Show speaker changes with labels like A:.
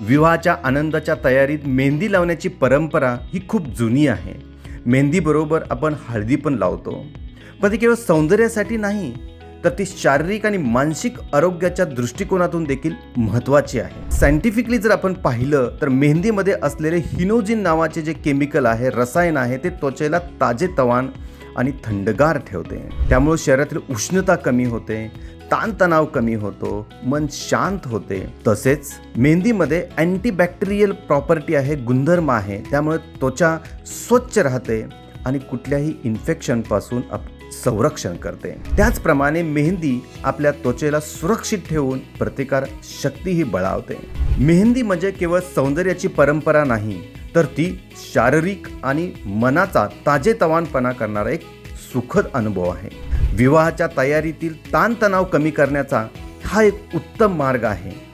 A: विवाहाच्या आनंदाच्या तयारीत मेहंदी लावण्याची परंपरा ही खूप जुनी आहे. मेहंदीबरोबर आपण हळदी पण लावतो. पण ती केवळ सौंदर्यासाठी नाही तर ती शारीरिक आणि मानसिक आरोग्याच्या दृष्टिकोनातून देखील महत्त्वाची आहे. सायंटिफिकली जर आपण पाहिलं तर मेहंदीमध्ये असलेले हिनोजिन नावाचे जे केमिकल आहे रसायन आहे ते त्वचेला ताजेतवान आणि थंडगार ठेवते. त्यामुळे शरीरातील उष्णता कमी होते ताणतणाव कमी होतो मन शांत होते. तसेच मेहंदीमध्ये अँटीबॅक्टेरियल प्रॉपर्टी आहे गुणधर्म आहे. त्यामुळे त्वचा स्वच्छ राहते आणि कुठल्याही इन्फेक्शनपासून आप संरक्षण करते. त्याचप्रमाणे मेहंदी आपल्या त्वचेला सुरक्षित ठेवून प्रतिकार शक्तीही बळावते. मेहंदी म्हणजे केवळ सौंदर्याची परंपरा नाही तर ती शारीरिक आणि मनाचा ताजेतवानपणा करणारा एक सुखद अनुभव आहे. विवाहाच्या तयारीतील ताणतणाव कमी करण्याचा हा एक उत्तम मार्ग आहे.